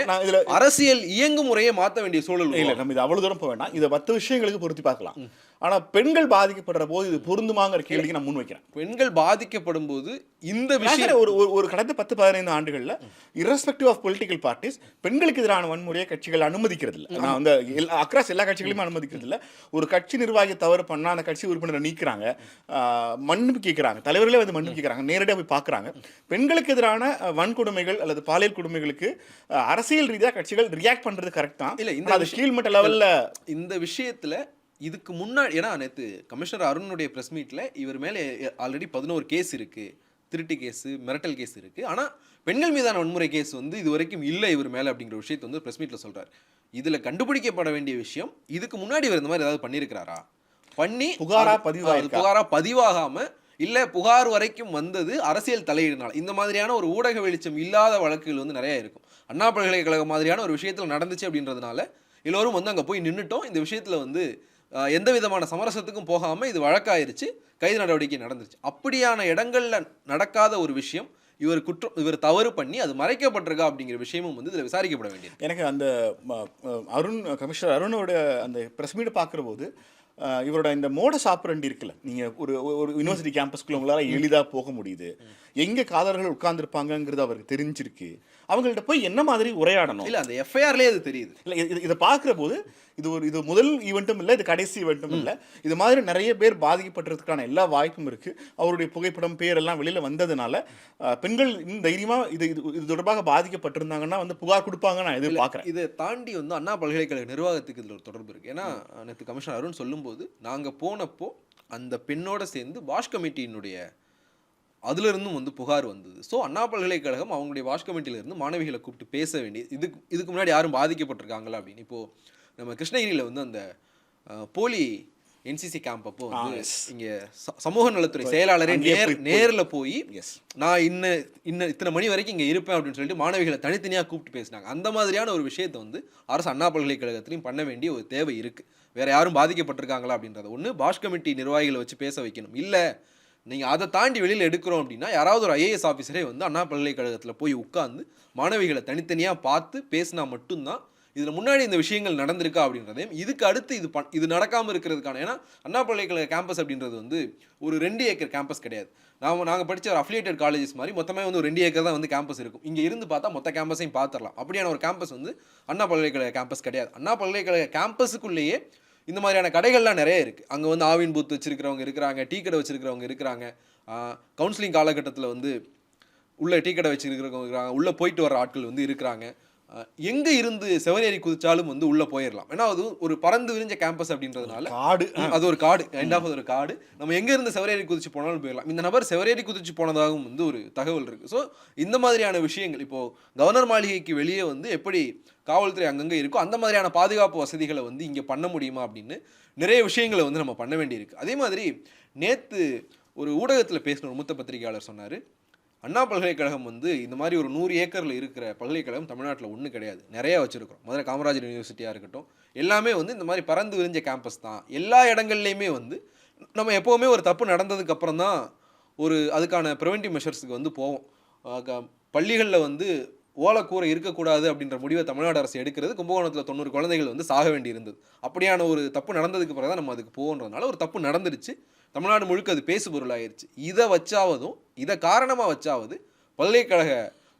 அரசியல் இயங்கு முறையை மாற்ற வேண்டிய சூழல்
இல்ல. நம்ம இது அவ்வளவு தூரம் போக வேண்டாம். இதை பத்து விஷயங்களுக்கு பொருத்தி பார்க்கலாம். ஆனா பெண்கள் பாதிக்கப்படுற போது இது பொருந்துமாங்கிற கேள்விக்கு நான் முன் வைக்கிறேன்.
பெண்கள் பாதிக்கப்படும் போது இந்த விஷயம்
ஒரு ஒரு- கடந்த பத்து பதினைந்து ஆண்டுகள்ல இரஸ்பெக்டிவ் ஆஃப் பொலிட்டிக்கல் பார்ட்டிஸ் பெண்களுக்கு எதிரான வன்முறையை கட்சிகள் அனுமதிக்கிறது இல்ல நான் வந்து அக்ராஸ் எல்லா கட்சிகளையும் அனுமதிக்கிறது இல்ல ஒரு கட்சி நிர்வாகி தவறு பண்ணா அந்த கட்சி உறுப்பினரை நீக்கிறாங்க. மன்னிப்பு கேட்கறாங்க தலைவர்களே வந்து மன்னிப்பு கேட்கறாங்க நேரடியாக போய் பார்க்கறாங்க பெண்களுக்கு எதிரான வன்கொடுமைகள் அல்லது பாலியல் கொடுமைகளுக்கு அரசியல் ரீதியா கட்சிகள் ரியாக்ட் பண்றது கரெக்ட் தான்.
இல்ல, இந்த
அது கீழ்மட்ட லெவல்ல
இந்த விஷயத்துல இதுக்கு முன்னாடி ஏன்னா நேற்று கமிஷனர் அருணுடைய ப்ரெஸ் மீட்ல இவர் மேலே ஆல்ரெடி பதினோரு கேஸ் இருக்கு. திருட்டு கேஸ் மிரட்டல் கேஸ் இருக்கு. ஆனா பெண்கள் மீதான வன்முறை கேஸ் வந்து இது வரைக்கும் இல்லை இவர் மேல அப்படிங்கிற விஷயத்தை வந்து ப்ரெஸ் மீட்ல சொல்றாரு. இதுல கண்டுபிடிக்கப்பட வேண்டிய விஷயம் இதுக்கு முன்னாடி இவர் இந்த மாதிரி ஏதாவது பண்ணியிருக்கிறாரா? பண்ணி
புகாரா
அது-
பதிவாயிருக்கா?
அது புகாரா பதிவாகாம இல்ல புகார் வரைக்கும் வந்தது அரசியல் தலையீடுனால. இந்த மாதிரியான ஒரு ஊடக வெளிச்சம் இல்லாத வழக்குகள் வந்து நிறைய இருக்கும். அண்ணா பல்கலைக்கழகம் மாதிரியான ஒரு விஷயத்துல நடந்துச்சு அப்படின்றதுனால எல்லோரும் வந்து அங்க போய் நின்னுட்டோம். இந்த விஷயத்துல வந்து எந்த விதமான சமரசத்துக்கும் போகாமல் இது வழக்காயிருச்சு கைது நடவடிக்கை நடந்துருச்சு. அப்படியான இடங்கள்ல நடக்காத ஒரு விஷயம் இவர் குற்றம் இவர் தவறு பண்ணி அது மறைக்கப்பட்டிருக்கா அப்படிங்கிற விஷயமும் வந்து இதில் விசாரிக்கப்பட வேண்டியது
எனக்கு அந்த ம, அருண் கமிஷனர் அருணோட அந்த ப்ரெஸ் மீட் பார்க்குற போது இவரோட இந்த மோட சாப்பிரண்டி இருக்குல்ல நீங்கள் ஒரு ஒரு யூனிவர்சிட்டி கேம்பஸ்க்குள்ள உங்களால் எளிதாக போக முடியுது. எங்கே காதலர்கள் உட்கார்ந்துருப்பாங்கங்கிறது அவருக்கு தெரிஞ்சிருக்கு. அவங்கள்ட்ட போய் என்ன மாதிரி உரையாடணும்?
இல்ல அந்த எஃப்ஐஆர்லயே அது தெரியுது.
இல்லை இது இதை பார்க்குற போது இது ஒரு இது முதல் ஈவெண்ட்டும் இல்லை இது கடைசி ஈவெண்ட்டும் இல்லை. இது மாதிரி நிறைய பேர் பாதிக்கப்பட்டிருக்கிறதுக்கான எல்லா வாய்ப்பும் இருக்கு. அவருடைய புகைப்படம் பேர் எல்லாம் வெளியில வந்ததுனால பெண்கள் இன்னும் தைரியமா இது இது இது தொடர்பாக பாதிக்கப்பட்டிருந்தாங்கன்னா வந்து புகார் கொடுப்பாங்க நான் எதிர்பார்க்குறேன்.
இதை தாண்டி வந்து அண்ணா பல்கலைக்கழக நிர்வாகத்துக்கு இதுல ஒரு தொடர்பு இருக்கு. ஏன்னா நேற்று கமிஷனர் அருண் சொல்லும்போது நாங்க போனப்போ அந்த பெண்ணோட சேர்ந்து வாஷ் கமிட்டியினுடைய அதுல இருந்தும் வந்து புகார் வந்தது. ஸோ அண்ணா பல்கலைக்கழகம் அவங்களுடைய வாஷ் கமிட்டியில இருந்து மாணவிகளை கூப்பிட்டு பேச வேண்டியது இதுக்கு இதுக்கு முன்னாடி யாரும் பாதிக்கப்பட்டிருக்காங்களா அப்படின்னு இப்போ நம்ம கிருஷ்ணகிரியில வந்து அந்த போலி என்சிசி கேம்ப் அப்போ வந்து. இங்க சமூக நலத்துறை செயலாளரே நேர் நேர்ல போய் நான் இன்ன இன்ன இத்தனை மணி வரைக்கும் இங்கே இருப்பேன் அப்படின்னு சொல்லிட்டு மாணவிகளை தனித்தனியாக கூப்பிட்டு பேசினாங்க. அந்த மாதிரியான ஒரு விஷயத்தை வந்து அரசு அண்ணா பல்கலைக்கழகத்திலையும் பண்ண வேண்டிய ஒரு தேவை இருக்கு. வேற யாரும் பாதிக்கப்பட்டிருக்காங்களா அப்படின்றத ஒன்று பாஷ் கமிட்டி நிர்வாகிகளை வச்சு பேச வைக்கணும். இல்லை நீங்கள் அதை தாண்டி வெளியில் எடுக்கிறோம் அப்படின்னா யாராவது ஒரு ஐஏஎஸ் ஆஃபீஸரே வந்து அண்ணா பல்கலைக்கழகத்தில் போய் உட்காந்து மாணவிகளை தனித்தனியாக பார்த்து பேசினா மட்டும்தான் இதில் முன்னாடி இந்த விஷயங்கள் நடந்திருக்கா அப்படின்றதையும் இதுக்கு அடுத்து இது பண் இது நடக்காமல் இருக்கிறதுக்கான ஏன்னா அண்ணா பல்கலைக்கழக கேம்பஸ் அப்படின்றது வந்து ஒரு ரெண்டு ஏக்கர் கேம்பஸ் கிடையாது. நாம் நாங்கள் படிச்ச ஒரு அஃபிலியேட்டட் காலேஜஸ் மாதிரி மொத்தமே வந்து ஒரு ரெண்டு ஏக்கர் தான் வந்து கேம்பஸ் இருக்கும். இங்கே இருந்து பார்த்தா மொத்த கேம்பஸையும் பார்த்துடலாம். அப்படியான ஒரு கேம்பஸ் வந்து அண்ணா பல்கலைக்கழக கேம்பஸ் கிடையாது. அண்ணா பல்கலைக்கழக கேம்பஸுக்குள்ளேயே இந்த மாதிரியான கடைகள்லாம் நிறைய இருக்குது அங்கே வந்து ஆவின் பூத் வச்சுருக்கிறவங்க இருக்கிறாங்க டீ கடை வச்சுருக்கிறவங்க இருக்கிறாங்க. கவுன்சிலிங் காலகட்டத்தில் வந்து உள்ளே டீ கடை வச்சுருக்கிறவங்க இருக்கிறாங்க உள்ளே போயிட்டு வர ஆட்கள் வந்து இருக்கிறாங்க. எங்கே இருந்து செவனேரி குதிச்சாலும் வந்து உள்ளே போயிடலாம் ஏன்னா அது ஒரு பறந்து விரிஞ்ச கேம்பஸ் அப்படின்றதுனால
காடு
அது ஒரு காடு கைண்ட் ஆஃப் ஒரு காடு. நம்ம எங்க இருந்து செவரேறி குதிச்சு போனாலும் போயிடலாம் இந்த நபர் செவரேறி குதிச்சு போனதாகவும் வந்து ஒரு தகவல் இருக்கு. ஸோ இந்த மாதிரியான விஷயங்கள் இப்போ கவர்னர் மாளிகைக்கு வெளியே வந்து எப்படி காவல்துறை அங்கங்க இருக்கோ அந்த மாதிரியான பாதுகாப்பு வசதிகளை வந்து இங்க பண்ண முடியுமா அப்படின்னு நிறைய விஷயங்களை வந்து நம்ம பண்ண வேண்டியிருக்கு. அதே மாதிரி நேத்து ஒரு ஊடகத்துல பேசின ஒரு மூத்த பத்திரிகையாளர் சொன்னாரு. அண்ணா பல்கலைக்கழகம் வந்து இந்த மாதிரி ஒரு நூறு ஏக்கரில் இருக்கிற பல்கலைக்கழகம் தமிழ்நாட்டில் ஒன்றும் கிடையாது. நிறையா வச்சுருக்கோம் முதல்ல காமராஜர் யூனிவர்சிட்டியாக இருக்கட்டும். எல்லாமே வந்து இந்த மாதிரி பறந்து விரிஞ்ச கேம்பஸ் தான். எல்லா இடங்கள்லையுமே வந்து நம்ம எப்போவுமே ஒரு தப்பு நடந்ததுக்கப்புறம் தான் ஒரு அதுக்கான ப்ரிவென்டிவ் மெஷர்ஸுக்கு வந்து போவோம். பள்ளிகளில் வந்து ஓலக்கூரை இருக்கக்கூடாது அப்படின்ற முடிவை தமிழ்நாடு அரசு எடுக்கிறது. கும்பகோணத்தில் தொண்ணூறு குழந்தைகள் வந்து சாக வேண்டியிருந்தது. அப்படியான ஒரு தப்பு நடந்ததுக்கு பிறகு தான் நம்ம அதுக்கு போகன்றதுனால ஒரு தப்பு நடந்துருச்சு. தமிழ்நாடு முழுக்க அது பேசு பொருளாயிருச்சு. இதை வச்சாவதும் இதை காரணமாக வச்சாவது பல்கலைக்கழக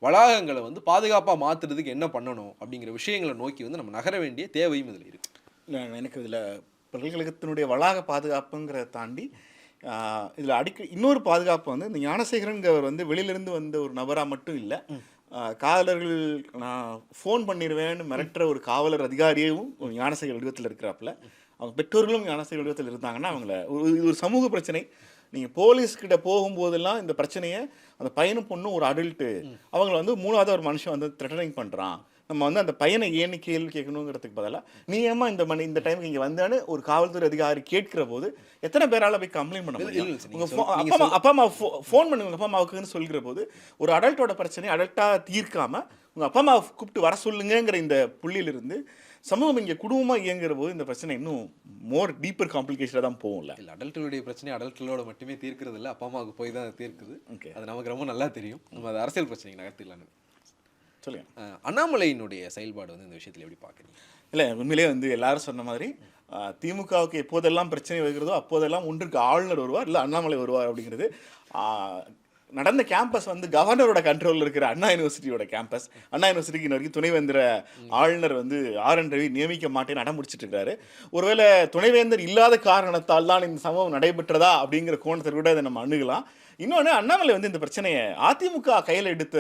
வளாகங்களை வந்து பாதுகாப்பாக மாற்றுறதுக்கு என்ன பண்ணணும் அப்படிங்கிற விஷயங்களை நோக்கி வந்து நம்ம நகர வேண்டிய தேவையும் இதில் இருக்கு.
நான் எனக்கு இதில் பல்கலைக்கழகத்தினுடைய வளாக பாதுகாப்புங்கிறத தாண்டி இதில் அடிக்க இன்னொரு பாதுகாப்பு வந்து இந்த ஞானசேகரன்கிறவர் வந்து வெளியிலேருந்து வந்த ஒரு நபராக மட்டும் இல்லை. காவலர்கள் நான் ஃபோன் பண்ணிடுவேன்னு மிரட்டுற ஒரு காவலர் அதிகாரியும் ஒரு ஞானசேகர் வடிவத்தில் இருக்கிறாப்புல. அவங்க பெற்றோர்களும் ஞானசேகர் வடிவத்தில் இருந்தாங்கன்னா அவங்கள ஒரு இது ஒரு சமூக பிரச்சனை. நீங்கள் போலீஸ்கிட்ட போகும்போதெல்லாம் இந்த பிரச்சனையை அந்த பையனும் பொண்ணும் ஒரு அடல்ட்டு அவங்கள வந்து மூணாவது ஒரு மனுஷன் வந்து த்ரெட்டனிங் பண்ணுறான் நம்ம வந்து அந்த பையனை ஏன்னு கேள்வி கேட்கணுங்கிறதுக்கு பதிலாக நீ ஏமா இந்த மணி இந்த டைமுக்கு இங்கே வந்தான்னு ஒரு காவல்துறை அதிகாரி கேட்கிற போது எத்தனை பேரால போய் கம்ப்ளைண்ட் பண்ண முடியும்?
இல்ல சார்,
உங்க
நீங்க
phone-
சொல்-
அப்பா அம்மா அப்பா அம்மா ஃபோன் பண்ணுங்க அப்பா அம்மாவுக்குன்னு சொல்கிற போது ஒரு அடல்ட்டோட பிரச்சனை அடல்ட்டாக தீர்க்காம உங்க அப்பா அம்மா கூப்பிட்டு வர சொல்லுங்கங்கிற இந்த புள்ளியிலிருந்து சமூகம் இங்கே குடும்பமாக இயங்குற போது இந்த பிரச்சனை இன்னும் மோர் டீப்பர் காம்ப்ளிகேஷனாக தான் போகும்ல.
இல்லை அடல்ட்டுடைய பிரச்சனை அடல்ட்டுகளோட மட்டுமே தீர்க்கிறது இல்லை அப்பா அம்மாவுக்கு போய் தான் தீர்க்குது.
ஓகே
அது நமக்கு ரொம்ப நல்லா தெரியும். நம்ம அது அரசியல் பிரச்சனைக்கு நகர்த்திடலான்னு
சொல்லுங்க.
அண்ணாமலையினுடைய செயல்பாடு வந்து இந்த விஷயத்தில் எப்படி பார்க்குறீங்க?
இல்லை உண்மையிலே வந்து எல்லாரும் சொன்ன மாதிரி திமுகவுக்கு எப்போதெல்லாம் பிரச்சனை வருகிறதோ அப்போதெல்லாம் ஒன்றுக்கு ஆளுநர் வருவார் இல்லை அண்ணாமலை வருவார் அப்படிங்கிறது. நடந்த கேம்பஸ் வந்து கவர்னரோட கண்ட்ரோலில் இருக்கிற அண்ணா யூனிவர்சிட்டியோட கேம்பஸ் அண்ணா யூனிவர்சிட்டிக்கு இன்ன வரைக்கும் துணைவேந்தர ஆளுநர் வந்து ஆர் என் ரவி நியமிக்க மாட்டேன்னு அடம் முடிச்சிட்டு இருக்காரு. ஒருவேளை துணைவேந்தர் இல்லாத காரணத்தால் தான் இந்த சம்பவம் நடைபெற்றதா அப்படிங்கிற கோணத்தில் கூட இதை நம்ம அணுகலாம். இன்னொன்று அண்ணாமலை வந்து இந்த பிரச்சனையை அதிமுக கையில் எடுத்த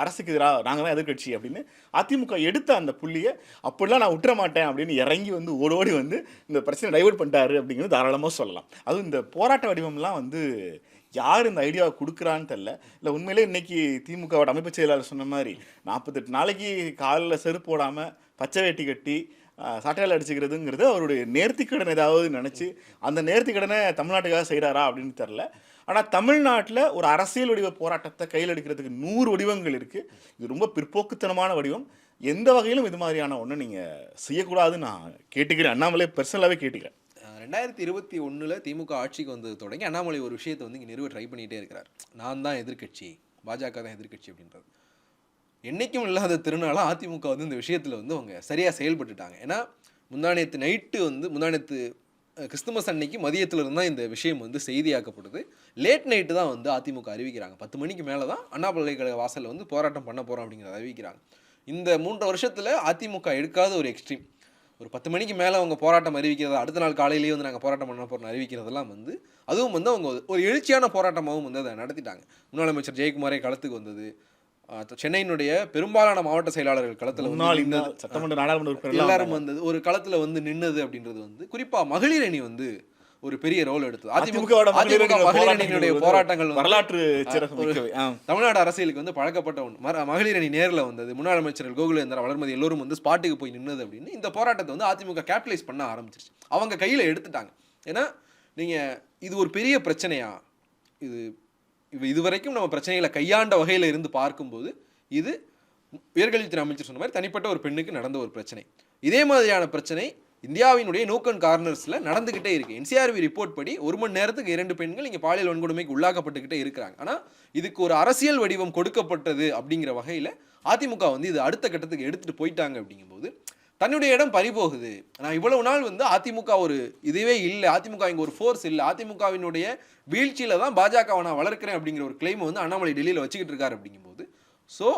அரசுக்கு எதிராக நாங்கள் தான் எதிர்க்கட்சி அப்படின்னு அதிமுக எடுத்த அந்த புள்ளியை அப்படிலாம் நான் விட்டுற மாட்டேன் அப்படின்னு இறங்கி வந்து ஓடோடி வந்து இந்த பிரச்சனை டைவர்ட் பண்ணிட்டாரு அப்படிங்கிறது தாராளமாக சொல்லலாம். அதுவும் இந்த போராட்ட வடிவம்லாம் வந்து யார் இந்த ஐடியாவை கொடுக்குறான்னு தெரில இல்லை உண்மையிலே இன்னைக்கு திமுகவோட அமைப்பு செயலாளர் சொன்ன மாதிரி நாற்பத்தெட்டு நாளைக்கு காலில் செருப்பு போடாமல் பச்சை வேட்டி கட்டி ஆஹ், அடிச்சுக்கிறதுங்கிறது அவருடைய நேர்த்திக்கடன் ஏதாவது நினச்சி அந்த நேர்த்திக்கடனை தமிழ்நாட்டுக்காக செய்கிறாரா அப்படின்னு தெரில ஆனால் தமிழ்நாட்டில் ஒரு அரசியல் வடிவ போராட்டத்தை கையில் எடுக்கிறதுக்கு நூறு வடிவங்கள் இருக்குது இது ரொம்ப பிற்போக்குத்தனமான வடிவம். எந்த வகையிலும் இது மாதிரியான ஒன்று நீங்கள் செய்யக்கூடாதுன்னு நான் கேட்டுக்கிறேன். அண்ணாமலை பர்சனலாகவே கேட்டுக்கிறேன்.
ரெண்டாயிரத்தி இருபத்தி ஒன்றில் திமுக ஆட்சிக்கு வந்தது தொடங்கி அண்ணாமலை ஒரு விஷயத்தை வந்து இங்கே நிறுவ ட்ரை பண்ணிகிட்டே இருக்கிறார். நான் தான் எதிர்க்கட்சி பாஜக தான் எதிர்க்கட்சி அப்படின்றது. என்னைக்கும் இல்லாத திருநாளாக அதிமுக வந்து இந்த விஷயத்தில் வந்து அவங்க சரியாக செயல்பட்டுட்டாங்க. ஏன்னா முந்தானியத்து நைட்டு வந்து முந்தானியத்து கிறிஸ்துமஸ் அன்னைக்கு மதியத்தில் இருந்து தான் இந்த விஷயம் வந்து செய்தியாக்கப்படுது. லேட் நைட்டு தான் வந்து அதிமுக அறிவிக்கிறாங்க. பத்து மணிக்கு மேலே தான் அண்ணா பல்கலைக்கழக வாசலில் வந்து போராட்டம் பண்ண போகிறோம் அப்படிங்கிறத அறிவிக்கிறாங்க. இந்த மூன்று வருஷத்தில் அதிமுக எடுக்காத ஒரு எக்ஸ்ட்ரீம் ஒரு பத்து மணிக்கு மேலே அவங்க போராட்டம் அறிவிக்கிறது அடுத்த நாள் காலையிலேயே வந்து நாங்கள் போராட்டம் பண்ண போகிறோம் அறிவிக்கிறதெல்லாம் வந்து அதுவும் வந்து அவங்க ஒரு எழுச்சியான போராட்டமாகவும் வந்து அதை நடத்திட்டாங்க. முன்னாள் அமைச்சர் ஜெயக்குமாரே களத்துக்கு வந்தது. சென்னையினுடைய பெரும்பாலான மாவட்ட செயலாளர்கள் களத்தில்
சட்டமன்ற நாடாளுமன்ற உறுப்பினர்
எல்லாரும் வந்தது ஒரு களத்துல வந்து நின்னது அப்படின்றது வந்து குறிப்பா மகளிர் அணி வந்து ஒரு பெரிய ரோல் எடுத்தது. அதிமுக மகளிர் அணியினுடைய
போராட்டங்கள் வரலாற்று.
தமிழ்நாடு அரசியலுக்கு வந்து பழக்கப்பட்ட ஒன்று மகளிர் அணி நேர்ல வந்தது. முன்னாள் அமைச்சர்கள் கோகுலேந்திரா வளர்மதி எல்லோரும் வந்து ஸ்பாட்டுக்கு போய் நின்னது அப்படின்னு இந்த போராட்டத்தை வந்து அதிமுக கேபிட்டலைஸ் பண்ண ஆரம்பிச்சிருச்சு. அவங்க கையில எடுத்துட்டாங்க. ஏன்னா நீங்க இது ஒரு பெரிய பிரச்சனையா? இது இதுவரைக்கும் நம்ம பிரச்சனைகளை கையாண்ட வகையில் இருந்து பார்க்கும்போது இது உயர்கல்வித்துறை அமைச்சர் சொன்ன மாதிரி தனிப்பட்ட ஒரு பெண்ணுக்கு நடந்த ஒரு பிரச்சனை. இதே மாதிரியான பிரச்சனை இந்தியாவினுடைய நோக்கன் கார்னர்ஸில் நடந்துக்கிட்டே இருக்குது என்சிஆர்வி ரிப்போர்ட் படி ஒரு மணி நேரத்துக்கு இரண்டு பெண்கள் இங்கே பாலியல் வன்கொடுமைக்கு உள்ளாக்கப்பட்டுக்கிட்டே இருக்கிறாங்க. ஆனால் இதுக்கு ஒரு அரசியல் வடிவம் கொடுக்கப்பட்டது அப்படிங்கிற வகையில் அதிமுக வந்து இது அடுத்த கட்டத்துக்கு எடுத்துகிட்டு போயிட்டாங்க அப்படிங்கும்போது தன்னுடைய இடம் பறிபோகுது. நான் இவ்வளவு நாள் வந்து அதிமுக ஒரு இதுவே இல்லை அதிமுக இங்கே ஒரு ஃபோர்ஸ் இல்லை அதிமுகவினுடைய வீழ்ச்சியில் தான் பாஜகவை நான் வளர்க்கிறேன் அப்படிங்கிற ஒரு கிளைமை வந்து அண்ணாமலை டெல்லியில் வச்சுக்கிட்டு இருக்காரு அப்படிங்கும்போது. ஸோ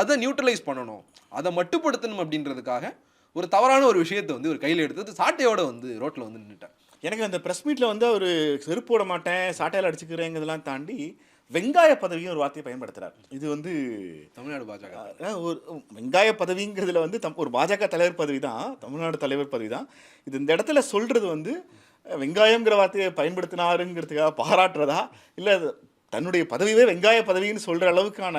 அதை நியூட்ரலைஸ் பண்ணணும். அதை மட்டுப்படுத்தணும் அப்படின்றதுக்காக ஒரு தவறான ஒரு விஷயத்தை வந்து ஒரு கையில் எடுத்து சாட்டையோட வந்து ரோட்டில் வந்து நின்றுட்டார்
எனக்கு அந்த ப்ரெஸ் மீட்டில் வந்து அவர் செருப்பு போட மாட்டேன் சாட்டையில் அடிச்சுக்கிறேங்கிறதெல்லாம் தாண்டி வெங்காய பதவியும் ஒரு வார்த்தையை பயன்படுத்துறார். இது வந்து
தமிழ்நாடு பாஜக.
ஒரு வெங்காய பதவிங்கிறதுல வந்து தம் ஒரு பாஜக தலைவர் பதவி தான் தமிழ்நாடு தலைவர் பதவி தான். இது இந்த இடத்துல சொல்றது வந்து அஹ், வெங்காயம்ங்கிற வார்த்தையை பயன்படுத்தினாருங்கிறதுக்காக பாராட்டுறதா? இல்லை தன்னுடைய பதவியே வெங்காய பதவின்னு சொல்ற அளவுக்கான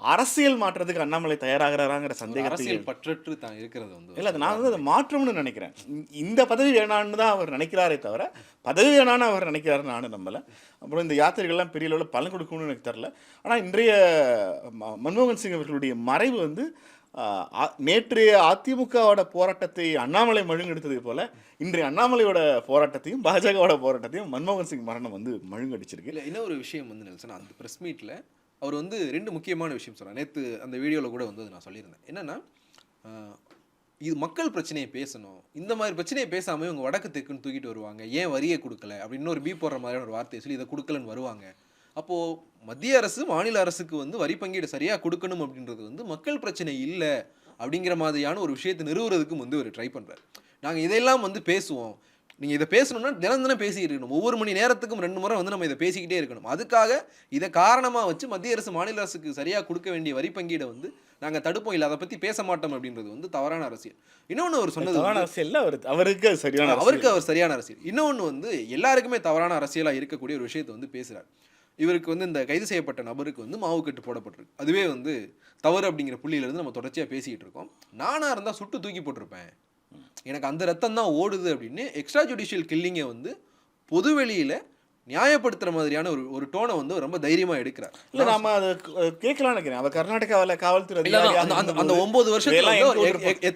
அரசியல் மாற்றத்துக்கு அண்ணாமலை தயாராகிறாராங்கிற
அரசியல் பற்றற்று தான் இருக்கிறது வந்து.
இல்லை அது நான் வந்து அதை மாற்றம்னு நினைக்கிறேன். இந்த- பதவி வேணான்னு தான் அவர் நினைக்கிறாரே தவிர பதவி வேணான்னு அவர் நினைக்கிறாருன்னு நானும் நம்பலை. அப்புறம் இந்த யாத்திரைகள்லாம் பெரிய அளவில் பலன் கொடுக்கணும்னு எனக்கு தெரில ஆனால் இன்றைய மன்மோகன் சிங் அவர்களுடைய மறைவு வந்து நேற்றைய அதிமுகவோட போராட்டத்தை அண்ணாமலை மழுங்கெடுத்ததை போல இன்றைய அண்ணாமலையோட போராட்டத்தையும் பாஜகவோட போராட்டத்தையும் மன்மோகன் சிங் மரணம் வந்து மழுங்கடிச்சிருக்கு.
இல்லை இன்னொரு விஷயம் வந்து நெல்சன் அந்த ப்ரெஸ் மீட்டில் அவர் வந்து ரெண்டு முக்கியமான விஷயம் சொல்கிறார் நேற்று அந்த வீடியோவில் கூட வந்து நான் சொல்லியிருந்தேன். என்னன்னா இது மக்கள் பிரச்சனையை பேசணும். இந்த மாதிரி பிரச்சனையை பேசாமல் இவங்க வடக்கு தெக்குன்னு தூக்கிட்டு வருவாங்க. ஏன் வரியை கொடுக்கல? அப்படின்னு ஒரு பீ போடுற மாதிரியான ஒரு வார்த்தையை சொல்லி இதை கொடுக்கலன்னு வருவாங்க. அப்போது மத்திய அரசு மாநில அரசுக்கு வந்து வரி பங்கீடு சரியாக கொடுக்கணும் அப்படின்றது வந்து மக்கள் பிரச்சனை இல்லை அப்படிங்கிற மாதிரியான ஒரு விஷயத்தை நிறுவுறதுக்கும் வந்து ஒரு ட்ரை பண்ணுறாரு நாங்கள் இதையெல்லாம் வந்து பேசுவோம். நீங்கள் இதை பேசணும்னா தினம் தினம் பேசிக்கிட்டு இருக்கணும். ஒவ்வொரு மணி நேரத்துக்கும் ரெண்டு முறை வந்து நம்ம இதை பேசிக்கிட்டே இருக்கணும். அதுக்காக இதை காரணமாக வச்சு மத்திய அரசு மாநில அரசுக்கு சரியாக கொடுக்க வேண்டிய வரி பங்கீடை வந்து நாங்கள் தடுப்போம். இல்லை அதை பற்றி பேச மாட்டோம் அப்படின்றது வந்து தவறான அரசியல். இன்னொன்று அவர் சொன்னது
அரசியல் அவர் அவருக்கு சரியான.
அவருக்கு அவர் சரியான அரசியல். இன்னொன்று வந்து எல்லாருக்குமே தவறான அரசியலாக இருக்கக்கூடிய ஒரு விஷயத்தை வந்து பேசுகிறார் இவருக்கு வந்து இந்த கைது செய்யப்பட்ட நபருக்கு வந்து மாவு கட்டு போடப்பட்டிருக்கு. அதுவே வந்து தவறு அப்படிங்கிற புள்ளியிலேருந்து நம்ம தொடர்ச்சியாக பேசிக்கிட்டு இருக்கோம். நானாக இருந்தால் சுட்டு தூக்கி போட்டிருப்பேன். எனக்கு அந்த ரத்தம் தான் ஓடுது அப்படின்னு எக்ஸ்ட்ரா ஜுடிஷியல் கில்லிங்கை வந்து பொதுவெளியில் நியாயப்படுத்துகிற மாதிரியான ஒரு ஒரு டோனை வந்து ரொம்ப தைரியமாக எடுக்கிறார்.
இல்ல நாம அதை கேட்கலாம் நினைக்கிறேன். அவர் கர்நாடகாவில் காவல்துறை
அந்த ஒன்பது வருஷத்துல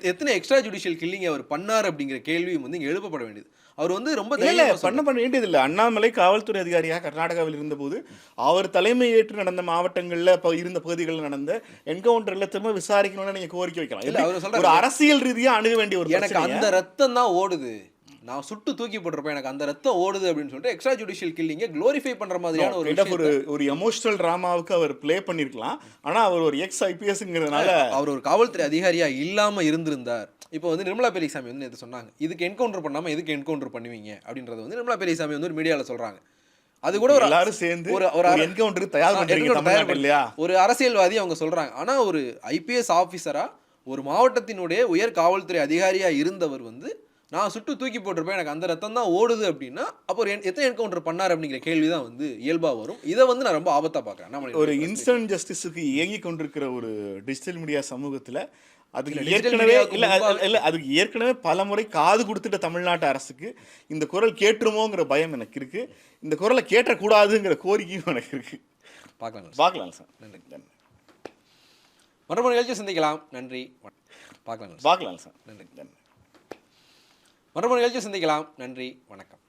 எத்தனை எக்ஸ்ட்ரா ஜுடிஷியல் கில்லிங் அவர் பண்ணார் அப்படிங்கிற கேள்வியும் வந்து இங்க எழுப்பப்பட வேண்டியது. அவர் வந்து ரொம்ப தைரியமா
பண்ண. பண்ண வேண்டியது இல்ல அண்ணாமலை காவல்துறை அதிகாரியாக கர்நாடகாவில் இருந்தபோது அவர் தலைமை ஏற்று நடந்த மாவட்டங்கள்ல இப்ப இருந்த பகுதிகளில் நடந்த என்கவுண்டர்ல திரும்ப விசாரிக்கணும்னு நீங்க கோரிக்கை வைக்கலாம்.
இல்ல? அவர் சொல்றாரு.
ஒரு அரசியல் ரீதியா அணுக வேண்டிய ஒரு
எனக்கு அந்த ரத்தம் தான் ஓடுது. நான் சுட்டு தூக்கி போட்டிருப்பேன் எனக்கு அந்த ரத்தம் ஓடுது அப்படின்னு சொல்லிட்டு எக்ஸ்ட்ரா ஜுடிஷியல் கில்லிங்க க்ளோரிஃபை பண்ற மாதிரியான ஒரு
ஒரு ஒரு எமோஷனல் டிராமாவுக்கு அவர் ப்ளே பண்ணிருக்கலாம். ஆனா அவர் ஒரு எக்ஸ் ஐபிஎஸ்ங்கிறதுனால
அவர் ஒரு காவல்துறை அதிகாரியா இல்லாம இருந்திருந்தார். இப்போ வந்து நிர்மலா பெரியசாமி வந்து நேற்று சொன்னாங்க இதுக்கு என்கவுண்டர் பண்ணாம எதுக்கு என்கவுண்டர் பண்ணுவீங்க? அப்படின்றது வந்து நிர்மலா பெரியசாமி வந்து ஒரு மீடியால சொல்றாங்க. அது கூட ஒரு
எல்லாரும் சேர்ந்து
ஒரு- ஒரு
என்கவுண்டர் தயார் பண்றீங்க இல்லையா?
ஒரு அரசியல்வாதி அவங்க சொல்றாங்க. ஆனா ஒரு ஐபிஎஸ் ஆபீசரா ஒரு மாவட்டத்தினுடைய உயர் காவல்துறை அதிகாரியா இருந்தவர் வந்து நான் சுட்டு தூக்கி போட்டிருப்பேன் எனக்கு அந்த ரத்தம் தான் ஓடுது அப்படின்னா அப்போ எத்தனை என்கவுண்டர் பண்ணார் அப்படிங்கிற கேள்வி தான் வந்து இயல்பா வரும். இதை வந்து நான் ரொம்ப ஆபத்தா பார்க்கறேன். அண்ணாமலை
ஒரு இன்ஸ்டன்ட் ஜஸ்டிஸுக்கு இயங்கி கொண்டிருக்கிற ஒரு டிஜிட்டல் மீடியா சமூகத்துல அதுக்கு ஏற்கனவே இல்ல இல்ல அதுக்கு ஏற்கனவே பல முறை காது கொடுத்துட்ட தமிழ்நாட்டு அரசுக்கு இந்த குரல் கேட்டுருமோங்கிற பயம் எனக்கு இருக்கு. இந்த குரலை கேட்டக்கூடாதுங்கிற கோரிக்கையும் எனக்கு இருக்கு.
பார்க்கலாம்
பார்க்கலாம் சார்.
நன்றி. மற்றொரு நிகழ்ச்சி சந்திக்கலாம். நன்றி. பார்க்கலாம்
பார்க்கலாம் சார்.
நன்றி.
நன்றி.
மறுபடியும் நிகழ்ச்சி சந்திக்கலாம். நன்றி வணக்கம்.